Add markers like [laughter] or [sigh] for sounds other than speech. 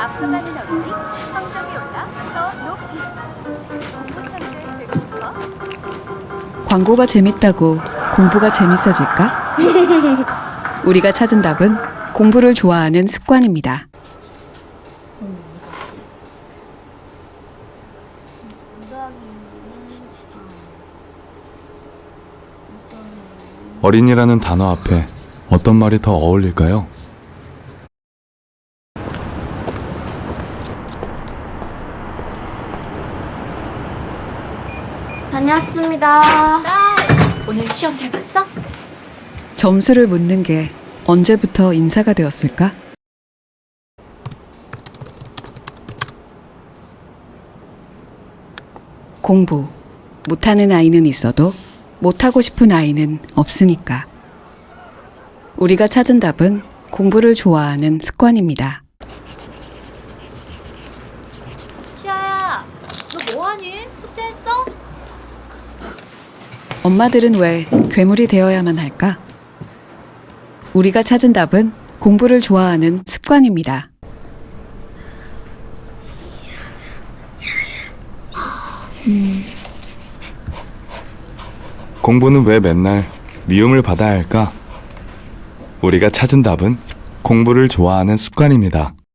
앞서가는 어린이 성적이 올라 더 높이 공부 천재 되고 싶어? 광고가 재밌다고 공부가 재밌어질까? [laughs] 우리가 찾은 답은 공부를 좋아하는 습관입니다. 어린이라는 단어 앞에 어떤 말이 더 어울릴까요? 다녀왔습니다. 오늘 시험 잘 봤어? 점수를 묻는 게 언제부터 인사가 되었을까? 공부. 못하는 아이는 있어도 못하고 싶은 아이는 없으니까. 우리가 찾은 답은 공부를 좋아하는 습관입니다. 시아야, 너 뭐하니? 숙제했어? 엄마들은 왜 괴물이 되어야만 할까? 우리가 찾은 답은 공부를 좋아하는 습관입니다. 공부는 왜 맨날 미움을 받아야 할까? 우리가 찾은 답은 공부를 좋아하는 습관입니다.